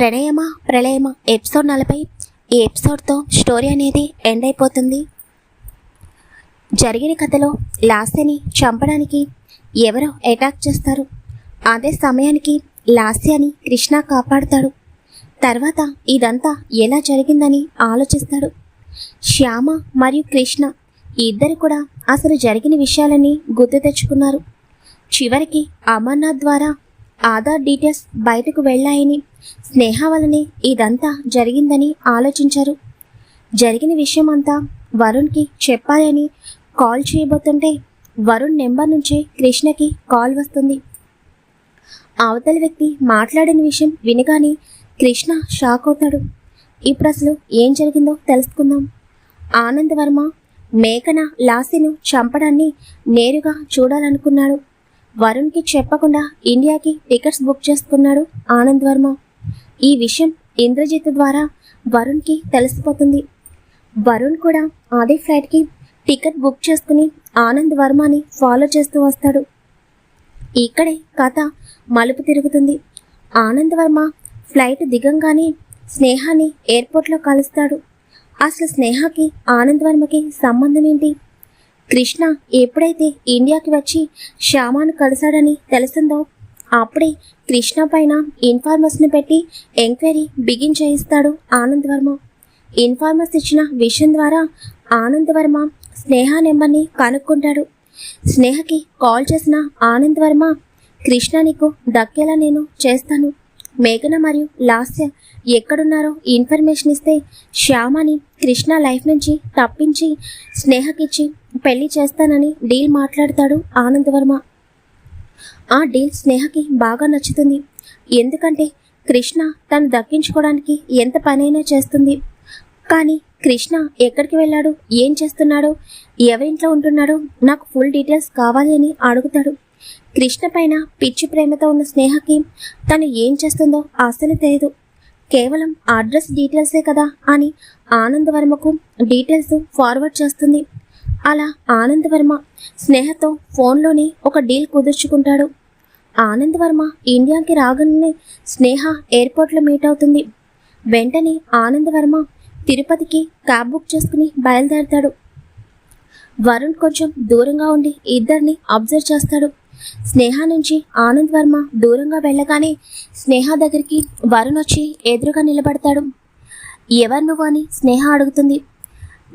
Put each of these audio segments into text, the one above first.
ప్రణయమా ప్రళయమా? Episode నలభై. ఈ ఎపిసోడ్తో story అనేది ఎండ్ అయిపోతుంది. జరిగిన కథలో లాస్యని చంపడానికి ఎవరో అటాక్ చేస్తారు. అదే సమయానికి లాస్యాని కృష్ణ కాపాడుతాడు. తర్వాత ఇదంతా ఎలా జరిగిందని ఆలోచిస్తాడు. శ్యామ మరియు కృష్ణ ఇద్దరు కూడా అసలు జరిగిన విషయాలని గుర్తు తెచ్చుకున్నారు. చివరికి అమర్నాథ్ ద్వారా ఆధార్ డీటెయిల్స్ బయటకు వెళ్ళాయని స్నేహ వలనే ఇదంతా జరిగిందని ఆలోచించారు. జరిగిన విషయం అంతా వరుణ్కి చెప్పాలని కాల్ చేయబోతుంటే వరుణ్ నెంబర్ నుంచి కృష్ణకి కాల్ వస్తుంది. అవతల వ్యక్తి మాట్లాడిన విషయం వినగానే కృష్ణ షాక్ అవుతాడు. ఇప్పుడు అసలు ఏం జరిగిందో తెలుసుకుందాం. ఆనంద్ వర్మ మేఘన లాసిను చంపడాన్ని నేరుగా చూడాలనుకున్నాడు. వరుణ్కి చెప్పకుండా ఇండియాకి టికెట్స్ బుక్ చేసుకున్నాడు ఆనంద్ వర్మ. ఈ విషయం ఇంద్రజిత్ ద్వారా వరుణ్కి తెలిసిపోతుంది. వరుణ్ కూడా అదే ఫ్లైట్కి టికెట్ బుక్ చేసుకుని ఆనంద్ వర్మని ఫాలో చేస్తూ వస్తాడు. ఇక్కడే కథ మలుపు తిరుగుతుంది. ఆనంద్ వర్మ ఫ్లైట్ దిగంగానే స్నేహాన్ని ఎయిర్పోర్ట్లో కలుస్తాడు. అసలు స్నేహకి ఆనంద్ వర్మకి సంబంధం ఏంటి? కృష్ణ ఎప్పుడైతే ఇండియాకి వచ్చి శ్యామాను కలిశాడని తెలిసిందో అప్పుడే కృష్ణ పైన ఇన్ఫార్మర్స్ని పెట్టి ఎంక్వైరీ బిగిన్ చేయిస్తాడు ఆనంద్ వర్మ. ఇన్ఫార్మర్స్ ఇచ్చిన విషయం ద్వారా ఆనంద్ వర్మ స్నేహ నెంబర్ని కనుక్కుంటాడు. స్నేహకి కాల్ చేసిన ఆనంద్ వర్మ కృష్ణ నీకు దక్కేలా నేను చేస్తాను. మేఘన మరియు లాస్య ఎక్కడున్నారో ఇన్ఫర్మేషన్ ఇస్తే శ్యామని కృష్ణ లైఫ్ నుంచి తప్పించి స్నేహకిచ్చి పెళ్ళి చేస్తానని డీల్ మాట్లాడతాడు ఆనంద్ వర్మ. ఆ డీల్ స్నేహకి బాగా నచ్చుతుంది. ఎందుకంటే కృష్ణ తను దక్కించుకోవడానికి ఎంత పనైనా చేస్తుంది. కానీ కృష్ణ ఎక్కడికి వెళ్ళాడు? ఏం చేస్తున్నాడో? ఎవరింట్లో ఉంటున్నాడో? నాకు ఫుల్ డీటెయిల్స్ కావాలి అని అడుగుతాడు. కృష్ణ పైన పిచ్చి ప్రేమతో ఉన్న స్నేహకి తను ఏం చేస్తుందో అసలు తెలియదు. కేవలం అడ్రస్ డీటెయిల్సే కదా అని ఆనంద్ వర్మకు డీటెయిల్స్ ఫార్వర్డ్ చేస్తుంది. అలా ఆనంద్ వర్మ స్నేహతో ఫోన్లోనే ఒక డీల్ కుదుర్చుకుంటాడు. ఆనంద్ వర్మ ఇండియాకి రాగానే స్నేహ ఎయిర్పోర్ట్లో మీట్ అవుతుంది. వెంటనే ఆనంద్ వర్మ తిరుపతికి క్యాబ్ బుక్ చేసుకుని బయలుదేరతాడు. వరుణ్ కొంచెం దూరంగా ఉండి ఇద్దరిని అబ్జర్వ్ చేస్తాడు. స్నేహ నుంచి ఆనంద్ వర్మ దూరంగా వెళ్ళగానే స్నేహ దగ్గరికి వరుణ్ వచ్చి ఎదురుగా నిలబడతాడు. ఎవరు నువ్వు అని స్నేహ అడుగుతుంది.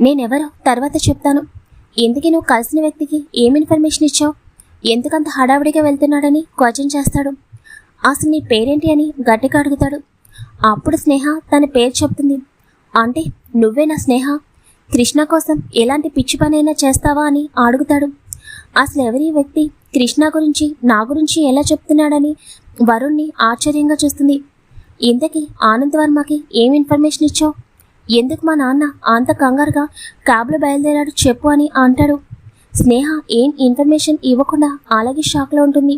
నేనెవరో తర్వాత చెప్తాను. ఎందుకు నువ్వు కలిసిన వ్యక్తికి ఏం ఇన్ఫర్మేషన్ ఇచ్చావు? ఎందుకంత హడావిడిగా వెళ్తున్నాడని క్వశ్చన్ చేస్తాడు. అసలు నీ పేరేంటి అని గట్టిగా అడుగుతాడు. అప్పుడు స్నేహ తన పేరు చెప్తుంది. అంటే నువ్వే నా స్నేహ? కృష్ణ కోసం ఎలాంటి పిచ్చి పనైనా చేస్తావా అని అడుగుతాడు. అసలు ఎవరి వ్యక్తి కృష్ణ గురించి నా గురించి ఎలా చెప్తున్నాడని వరుణ్ణి ఆశ్చర్యంగా చూస్తుంది. ఇంతకీ ఆనంద్ వర్మకి ఏం ఇన్ఫర్మేషన్ ఇచ్చావు? ఎందుకు మా నాన్న అంత కంగారుగా క్యాబ్లో బయలుదేరాడు చెప్పు అని అంటాడు. స్నేహ ఏం ఇన్ఫర్మేషన్ ఇవ్వకుండా అలాగే షాక్లో ఉంటుంది.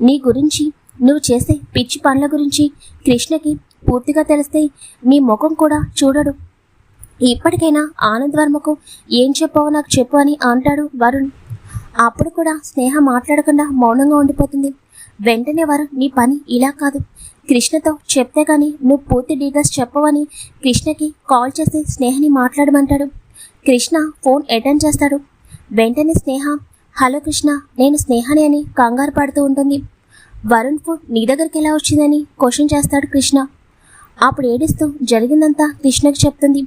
నీ గురించి నువ్వు చేసే పిచ్చి పనుల గురించి కృష్ణకి పూర్తిగా తెలిస్తే నీ ముఖం కూడా చూడడు. ఇప్పటికైనా ఆనంద్ వర్మకు ఏం చెప్పావో నాకు చెప్పు అని అంటాడు వరుణ్. అప్పుడు కూడా స్నేహ మాట్లాడకుండా మౌనంగా ఉండిపోతుంది. వెంటనే వరం నీ పని ఇలా కాదు. కృష్ణతో చెప్తే కానీ నువ్వు పూర్తి డీటెయిల్స్ చెప్పవని కృష్ణకి కాల్ చేసి స్నేహని మాట్లాడమంటాడు. కృష్ణ ఫోన్ అటెండ్ చేస్తాడు. వెంటనే స్నేహ హలో కృష్ణ నేను స్నేహని అని కంగారు పడుతూ ఉంటుంది. వరుణ్ ఫోన్ నీ దగ్గరికి ఎలా వచ్చిందని క్వశ్చన్ చేస్తాడు కృష్ణ. అప్పుడు ఏడుస్తూ జరిగిందంతా కృష్ణకి చెప్తుంది.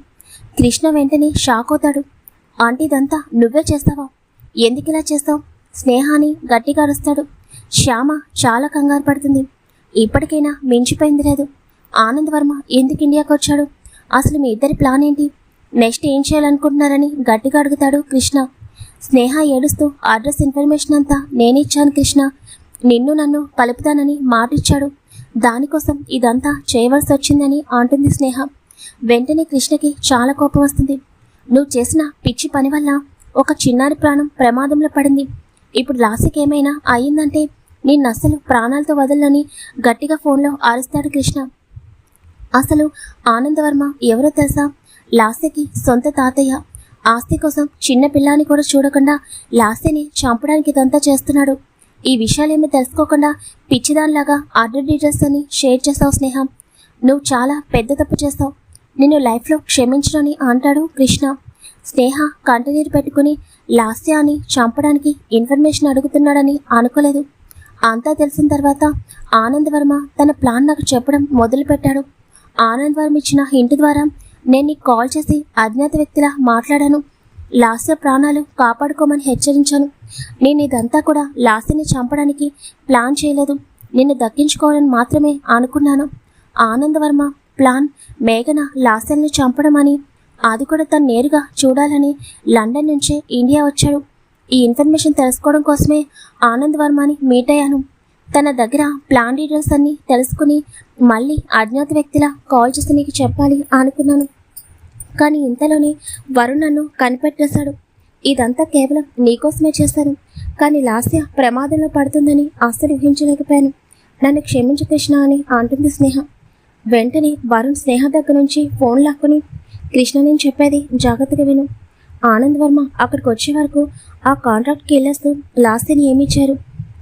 కృష్ణ వెంటనే షాక్ అవుతాడు. ఆంటీ ఇదంతా నువ్వే చేస్తావా? ఎందుకు ఇలా చేస్తావు? స్నేహాన్ని గట్టిగా అరుస్తాడు. శ్యామ చాలా కంగారు పడుతుంది. ఇప్పటికైనా మించిపోయింది లేదు. ఆనంద్ వర్మ ఎందుకు ఇండియాకి వచ్చాడు? అసలు మీ ఇద్దరి ప్లాన్ ఏంటి? నెక్స్ట్ ఏం చేయాలనుకుంటున్నారని గట్టిగా అడుగుతాడు కృష్ణ. స్నేహ ఏడుస్తూ అడ్రస్ ఇన్ఫర్మేషన్ అంతా నేనిచ్చాను కృష్ణ. నిన్ను నన్ను కలుపుతానని మాటిచ్చాడు. దానికోసం ఇదంతా చేయవలసి వచ్చిందని అంటుంది స్నేహ. వెంటనే కృష్ణకి చాలా కోపం వస్తుంది. నువ్వు చేసిన పిచ్చి పని వల్ల ఒక చిన్నారి ప్రాణం ప్రమాదంలో పడింది. ఇప్పుడు లాసికి ఏమైనా అయ్యిందంటే నిన్న అసలు ప్రాణాలతో వదలని గట్టిగా ఫోన్లో ఆరుస్తాడు కృష్ణ. అసలు ఆనందవర్మ ఎవరో తెలుసా? లాస్యకి సొంత తాతయ్య. ఆస్తి కోసం చిన్న పిల్లాని కూడా చూడకుండా లాస్యని చంపడానికి ఇదంతా చేస్తున్నాడు. ఈ విషయాలేమీ తెలుసుకోకుండా పిచ్చిదానిలాగా ఆర్డర్ డీటెయిల్స్ అని షేర్ చేసావు స్నేహం. నువ్వు చాలా పెద్ద తప్పు చేస్తావు. నిన్ను లైఫ్లో క్షమించడని అంటాడు కృష్ణ. స్నేహ కంటనీరు పెట్టుకుని లాస్యాన్ని చంపడానికి ఇన్ఫర్మేషన్ అడుగుతున్నాడని అనుకోలేదు. అంతా తెలిసిన తర్వాత ఆనంద్ వర్మ తన ప్లాన్ నాకు చెప్పడం మొదలుపెట్టాడు. ఆనంద్ వర్మ ఇచ్చిన హింట్ ద్వారా నేను నీకు కాల్ చేసి అజ్ఞాత వ్యక్తిలా మాట్లాడాను. లాస్య ప్రాణాలు కాపాడుకోమని హెచ్చరించాను. నేను ఇదంతా కూడా లాస్యని చంపడానికి ప్లాన్ చేయలేదు. నిన్ను దక్కించుకోవాలని మాత్రమే అనుకున్నాను. ఆనందవర్మ ప్లాన్ మేఘన లాస్యల్ని చంపడం అని అది కూడా తను నేరుగా చూడాలని లండన్ నుంచే ఇండియా వచ్చాడు. ఈ ఇన్ఫర్మేషన్ తెలుసుకోవడం కోసమే ఆనంద్ వర్మని మీట్ అయ్యాను. తన దగ్గర ప్లాన్ డీటెయిల్స్ అన్ని తెలుసుకుని మళ్ళీ అజ్ఞాత వ్యక్తిలా కాల్ చేసి నీకు చెప్పాలి అనుకున్నాను. కానీ ఇంతలోనే వరుణ్ నన్ను కనిపెట్టేశాడు. ఇదంతా కేవలం నీకోసమే చేశాను. కానీ లాస్య ప్రమాదంలో పడుతుందని అస్సలు ఊహించలేకపోయాను. నన్ను క్షమించు కృష్ణ అని అంటుంది స్నేహ. వెంటనే వరుణ్ స్నేహ దగ్గర నుంచి ఫోన్ లాక్కుని కృష్ణ నేను చెప్పేది జాగ్రత్తగా విను. ఆనంద్ వర్మ అక్కడికి వచ్చే వరకు ఆ కాంట్రాక్ట్ కిల్లర్స్ ఏమి ఇచ్చారు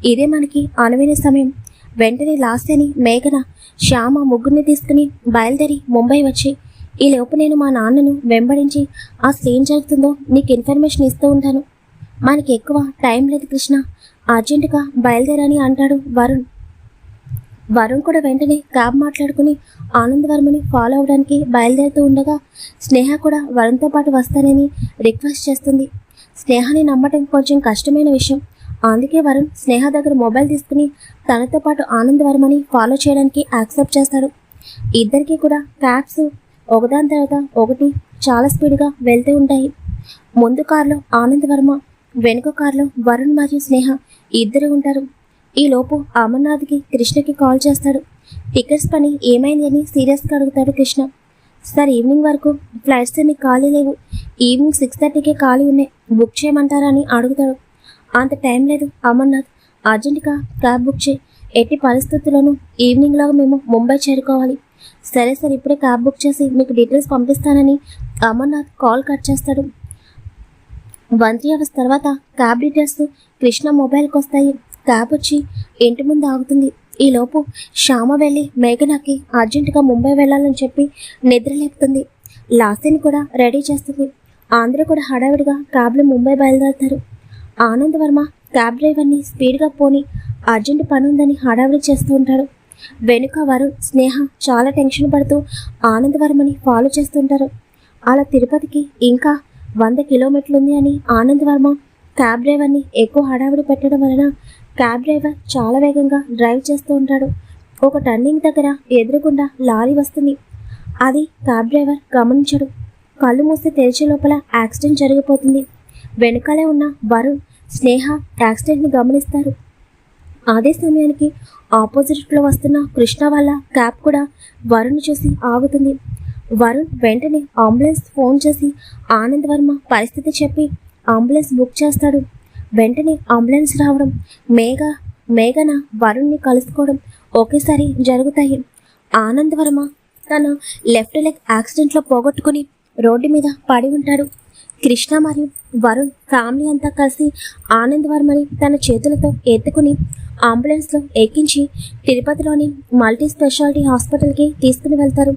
ఇదే మనకి అనువైన సమయం. వెంటనే లాస్యని మేఘన శ్యామ ముగ్గురిని తీసుకుని బయలుదేరి ముంబై వచ్చి ఈ లోపు నేను మా నాన్నను వెంబడించి అసలు ఏం జరుగుతుందో నీకు ఇన్ఫర్మేషన్ ఇస్తూ ఉంటాను. మనకి ఎక్కువ టైం లేదు కృష్ణ. అర్జెంటుగా బయలుదేరని అంటాడు వరుణ్. వరుణ్ కూడా వెంటనే క్యాబ్ మాట్లాడుకుని ఆనందవర్మని ఫాలో అవడానికి బయలుదేరుతూ ఉండగా స్నేహ కూడా వరుణ్తో పాటు వస్తానని రిక్వెస్ట్ చేస్తుంది. స్నేహాన్ని నమ్మటం కొంచెం కష్టమైన విషయం. అందుకే వరుణ్ స్నేహ దగ్గర మొబైల్ తీసుకుని తనతో పాటు ఆనందవర్మని ఫాలో చేయడానికి యాక్సెప్ట్ చేస్తాడు. ఇద్దరికి కూడా క్యాబ్స్ ఒకదాని తర్వాత ఒకటి చాలా స్పీడ్గా వెళ్తూ ఉంటాయి. ముందు కారులో ఆనంద్ వర్మ వెనుక కారులో వరుణ్ మరియు స్నేహ ఇద్దరు ఉంటారు. ఈ లోపు అమర్నాథ్కి కృష్ణకి కాల్ చేస్తాడు. టికెట్స్ పని ఏమైంది అని సీరియస్గా అడుగుతాడు కృష్ణ. సార్ ఈవినింగ్ వరకు ఫ్లైట్స్ మీకు ఖాళీ లేవు. ఈవినింగ్ సిక్స్ థర్టీకే ఖాళీ ఉన్నాయి. బుక్ చేయమంటారా అని అడుగుతాడు. అంత టైం లేదు అమర్నాథ్. అర్జెంటుగా క్యాబ్ బుక్ చేయి. ఎట్టి పరిస్థితుల్లోనూ ఈవినింగ్లోగా మేము ముంబై చేరుకోవాలి. సరే సార్ ఇప్పుడే క్యాబ్ బుక్ చేసి మీకు డీటెయిల్స్ పంపిస్తానని అమర్నాథ్ కాల్ కట్ చేస్తాడు. వన్ త్రీ అవర్స్ తర్వాత క్యాబ్ డీటెయిల్స్ కృష్ణ మొబైల్కి వస్తాయి క్యాబ్ వచ్చి ఇంటి ముందు ఆగుతుంది. ఈలోపు శ్యామ వెళ్ళి మేఘనాకి అర్జెంటుగా ముంబై వెళ్ళాలని చెప్పి నిద్రలేపుతుంది లాస్తిని కూడా రెడీ చేస్తుంది. అందరూ కూడా హడావిడిగా క్యాబ్లో ముంబై బయలుదేరుతారు. ఆనంద్ వర్మ క్యాబ్ డ్రైవర్ని స్పీడ్గా పోని అర్జెంట్ పని ఉందని హడావిడి చేస్తూ ఉంటాడు. వెనుక వరుణ్ స్నేహ చాలా టెన్షన్ పడుతూ ఆనందవర్మని ఫాలో చేస్తుంటారు అలా తిరుపతికి ఇంకా వంద కిలోమీటర్లు ఉంది అని ఆనందవర్మ క్యాబ్ డ్రైవర్ని ఎక్కువ హడావిడి పెట్టడం వలన క్యాబ్ డ్రైవర్ చాలా వేగంగా డ్రైవ్ చేస్తూ ఉంటాడు. ఒక టర్నింగ్ దగ్గర ఎదురుగుండా లారీ వస్తుంది. అది క్యాబ్ డ్రైవర్ గమనించడు. కళ్ళు మూసి తెరిచే లోపల యాక్సిడెంట్ జరిగిపోతుంది. వెనుకలే ఉన్న వరుణ్ స్నేహ యాక్సిడెంట్ని గమనిస్తారు. అదే సమయానికి ఆపోజిట్లో వస్తున్న కృష్ణ వాళ్ళ క్యాబ్ కూడా వరుణ్ చూసి ఆగుతుంది. వరుణ్ వెంటనే అంబులెన్స్ ఫోన్ చేసి ఆనంద్ వర్మ పరిస్థితి చెప్పి అంబులెన్స్ బుక్ చేస్తాడు. వెంటనే అంబులెన్స్ రావడం మేఘ మేఘన వరుణ్ని కలుసుకోవడం ఒకేసారి జరుగుతాయి. ఆనంద్ వర్మ తన లెఫ్ట్ లెగ్ యాక్సిడెంట్లో పోగొట్టుకుని రోడ్డు మీద పడి ఉంటాడు. కృష్ణ మరియు వరుణ్ ఫ్యామిలీ అంతా కలిసి ఆనంద్ వర్మని తన చేతులతో ఎత్తుకుని అంబులెన్స్లో ఎక్కించి తిరుపతిలోని మల్టీ స్పెషాలిటీ హాస్పిటల్కి తీసుకుని వెళ్తారు.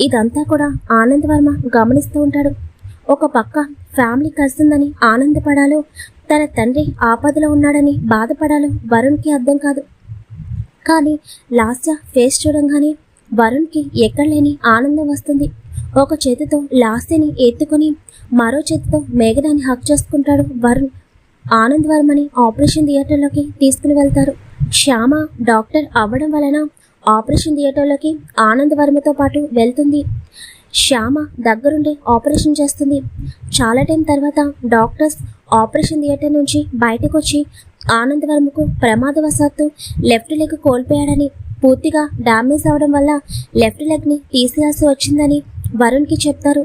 ఇదంతా కూడా ఆనంద్ వర్మ గమనిస్తూ ఉంటాడు. ఒక పక్క ఫ్యామిలీ కలిసిందని ఆనందపడాలో తన తండ్రి ఆపదలో ఉన్నాడని బాధపడాలో వరుణ్కి అర్థం కాదు. కానీ లాస్య ఫేస్ చూడంగానే వరుణ్కి ఎక్కడ లేని ఆనందం వస్తుంది. ఒక చేతితో లాస్యని ఎత్తుకొని మరో చేతితో మేఘనాన్ని హక్ చేసుకుంటాడు వరుణ్. ఆనంద్ వర్మని ఆపరేషన్ థియేటర్లోకి తీసుకుని వెళ్తారు. శ్యామ డాక్టర్ అవ్వడం వలన ఆపరేషన్ థియేటర్లోకి ఆనంద్ వర్మతో పాటు వెళ్తుంది. శ్యామ దగ్గరుండి ఆపరేషన్ చేస్తుంది. చాలా టైం తర్వాత డాక్టర్స్ ఆపరేషన్ థియేటర్ నుంచి బయటకు వచ్చి ఆనంద్ వర్మకు ప్రమాదవశాత్తు లెఫ్ట్ లెగ్ కోల్పోయాడని పూర్తిగా డ్యామేజ్ అవడం వల్ల లెఫ్ట్ లెగ్ని తీసేయాల్సి వచ్చిందని వరుణ్కి చెప్తారు.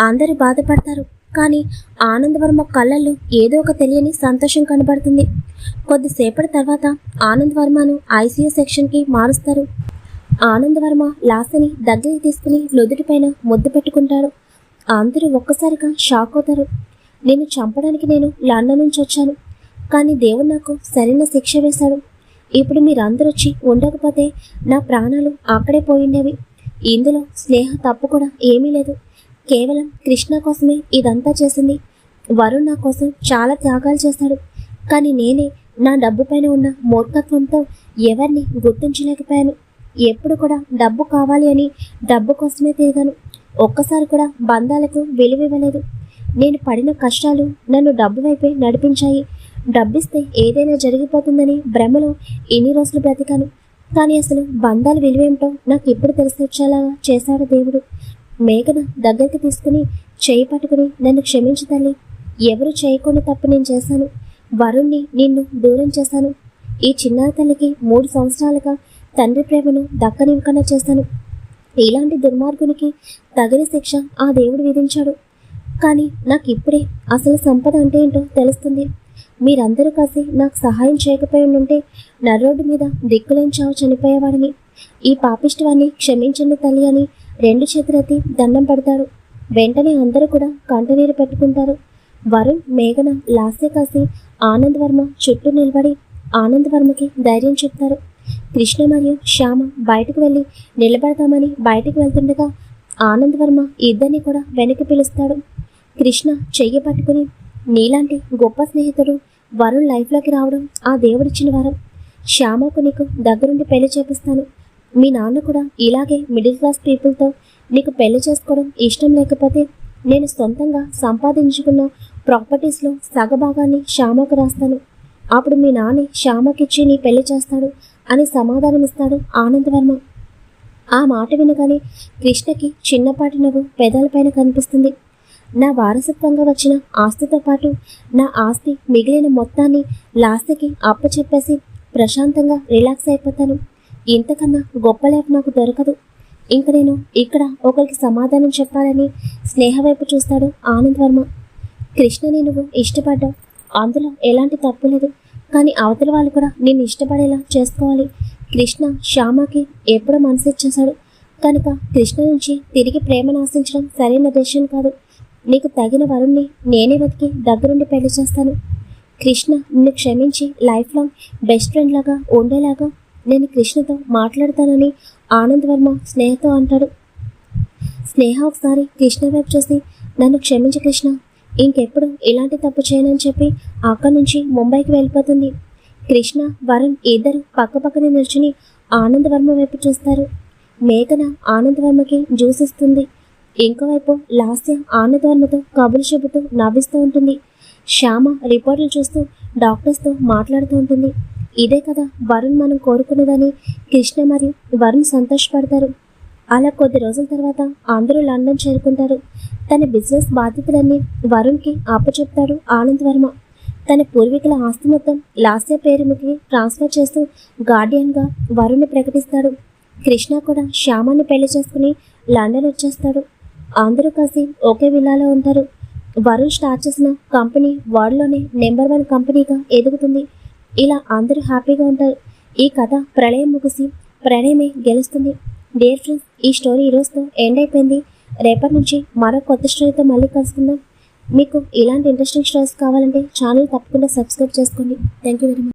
అందరూ బాధపడతారు. కానీ ఆనందవర్మ కళ్ళల్లో ఏదో ఒక తెలియని సంతోషం కనబడుతుంది. కొద్దిసేపటి తర్వాత ఆనందవర్మను ఐసీయూ సెక్షన్కి మారుస్తారు. ఆనందవర్మ లాసని దగ్గరికి తీసుకుని నుదుటిపైన ముద్దు పెట్టుకుంటాడు. అందరూ ఒక్కసారిగా షాక్ అవుతారు. నేను చంపడానికి నేను లండన్ నుంచి వచ్చాను. కానీ దేవుడు నాకు సరైన శిక్ష వేశాడు. ఇప్పుడు మీరందరూ వచ్చి ఉండకపోతే నా ప్రాణాలు అక్కడే పోయిండేవి. ఇందులో స్నేహ తప్పు కూడా ఏమీ లేదు. కేవలం కృష్ణ కోసమే ఇదంతా చేసింది. వరుణ్ నా కోసం చాలా త్యాగాలు చేశాడు కానీ నేనే నా డబ్బు పైన ఉన్న మూర్ఖత్వంతో ఎవరిని గుర్తించలేకపోయాను. ఎప్పుడు కూడా డబ్బు కావాలి అని డబ్బు కోసమే తిరిగాను. ఒక్కసారి కూడా బంధాలకు విలువ ఇవ్వలేదు నేను పడిన కష్టాలు నన్ను డబ్బు వైపే నడిపించాయి. డబ్బిస్తే ఏదైనా జరిగిపోతుందని భ్రమలో ఎన్ని రోజులు బ్రతికాను? కానీ అసలు బంధాలు విలువేమిటో నాకు ఇప్పుడు తెలిసి వచ్చేలా చేశాడు దేవుడు. మేఘన దగ్గరికి తీసుకుని చేయి పట్టుకుని నన్ను క్షమించు తల్లి. ఎవరు చేయకుండా తప్పు నేను చేశాను. వరుణ్ణి నిన్ను దూరం చేశాను. ఈ చిన్న తల్లికి మూడు సంవత్సరాలుగా తండ్రి ప్రేమను దక్కనివ్వకుండా చేశాను. ఇలాంటి దుర్మార్గునికి తగిన శిక్ష ఆ దేవుడు విధించాడు. కానీ నాకు ఇప్పుడే అసలు సంపద అంటే ఏంటో తెలుస్తుంది. మీరందరూ కలిసి నాకు సహాయం చేయకపోయి ఉంటే నర్రోడ్డు మీద దిక్కులేని చావు చనిపోయేవాడిని. ఈ పాపిష్టివాన్ని క్షమించండి తల్లి అని రెండు చేతులెత్తి దండం పెడతాడు వెంటనే అందరూ కూడా కంటనీరు పెట్టుకుంటారు. వరుణ్ మేఘన లాస్య కాసి ఆనంద్ వర్మ చుట్టూ నిలబడి ఆనంద్ వర్మకి ధైర్యం చెప్తారు. కృష్ణ మరియు శ్యామ బయటకు వెళ్ళి నిలబడతామని బయటకు వెళ్తుండగా ఆనంద్ వర్మ ఇద్దరిని కూడా వెనక్కి పిలుస్తాడు. కృష్ణ చెయ్యి పట్టుకుని నీలాంటి గొప్ప స్నేహితుడు వరుణ్ లైఫ్లోకి రావడం ఆ దేవుడిచ్చిన వరం. శ్యామకు నీకు దగ్గరుండి పెళ్ళి చేపిస్తాను. మీ నాన్న కూడా ఇలాగే మిడిల్ క్లాస్ పీపుల్తో నీకు పెళ్ళి చేసుకోవడం ఇష్టం లేకపోతే నేను సొంతంగా సంపాదించుకున్న ప్రాపర్టీస్లో సగభాగాన్ని శ్యామకు రాస్తాను. అప్పుడు మీ నాన్న శ్యామకిచ్చి నీ పెళ్ళి చేస్తాడు అని సమాధానమిస్తాడు ఆనందవర్మ ఆ మాట వినగానే కృష్ణకి చిన్నపాటి నవ్వు పెదాలపైన కనిపిస్తుంది. నా వారసత్వంగా వచ్చిన ఆస్తితో పాటు నా ఆస్తి మిగిలిన మొత్తాన్ని లాస్తికి అప్పచెప్పేసి ప్రశాంతంగా రిలాక్స్ అయిపోతాను. ఇంతకన్నా గొప్ప లైఫ్ నాకు దొరకదు. ఇంక నేను ఇక్కడ ఒకరికి సమాధానం చెప్పాలని స్నేహ వైపు చూస్తాడు ఆనంద్ వర్మ. కృష్ణని నువ్వు ఇష్టపడ్డావు. అందులో ఎలాంటి తప్పు లేదు. కానీ అవతల వాళ్ళు కూడా నేను ఇష్టపడేలా చేసుకోవాలి. కృష్ణ శ్యామకి ఎప్పుడో మనసు ఇచ్చేశాడు. కనుక కృష్ణ నుంచి తిరిగి ప్రేమను ఆశించడం సరైన దేశం కాదు. నీకు తగిన వరుణ్ణి నేనే వెతికి దగ్గరుండి పెళ్ళి చేస్తాను. కృష్ణ నిన్ను క్షమించి లైఫ్ లాంగ్ బెస్ట్ ఫ్రెండ్ లాగా ఉండేలాగా నేను కృష్ణతో మాట్లాడతానని ఆనంద్ వర్మ స్నేహతో అంటాడు. స్నేహ ఒకసారి కృష్ణ వైపు చూసి నన్ను క్షమించి కృష్ణ ఇంకెప్పుడు ఇలాంటి తప్పు చేయనని చెప్పి అక్కడి నుంచి ముంబైకి వెళ్ళిపోతుంది. కృష్ణ వరుణ్ ఇద్దరు పక్కపక్కనే నిల్చుని ఆనందవర్మ వైపు చూస్తారు. మేఘన ఆనందవర్మకి జ్యూస్ ఇస్తుంది. ఇంకోవైపు లాస్య ఆనందవర్మతో కబులు చెబుతూ నవ్విస్తూ ఉంటుంది. శ్యామ రిపోర్టులు చూస్తూ డాక్టర్స్తో మాట్లాడుతూ ఉంటుంది. ఇదే కదా వరుణ్ మనం కోరుకున్నదని కృష్ణ మరియు వరుణ్ సంతోషపడతారు. అలా కొద్ది రోజుల తర్వాత అందరూ లండన్ చేరుకుంటారు. తన బిజినెస్ బాధ్యతలన్నీ వరుణ్కి అప్పచెప్తాడు ఆనంద్ వర్మ. తన పూర్వీకుల ఆస్తి మొత్తం లాస్య పేరుకి ట్రాన్స్ఫర్ చేస్తూ గార్డియన్గా వరుణ్ని ప్రకటిస్తాడు. కృష్ణ కూడా శ్యామాన్ని పెళ్ళి చేసుకుని లండన్ వచ్చేస్తాడు. అందరూ కలిసి ఒకే విల్లాలో ఉంటారు. వరుణ్ స్టార్ట్ చేసిన కంపెనీ వరల్డ్లోనే నెంబర్ వన్ కంపెనీగా ఎదుగుతుంది. ఇలా అందరూ హ్యాపీగా ఉంటారు. ఈ కథ ప్రళయం ముగిసి ప్రణయమే గెలుస్తుంది. డియర్ ఫ్రెండ్స్ ఈ స్టోరీ ఈరోజుతో ఎండ్ అయిపోయింది. రేపటి నుంచి మరో కొత్త స్టోరీతో మళ్ళీ కలుసుకుందాం. మీకు ఇలాంటి ఇంట్రెస్టింగ్ స్టోరీస్ కావాలంటే ఛానల్ తప్పకుండా సబ్స్క్రైబ్ చేసుకోండి. Thank you very much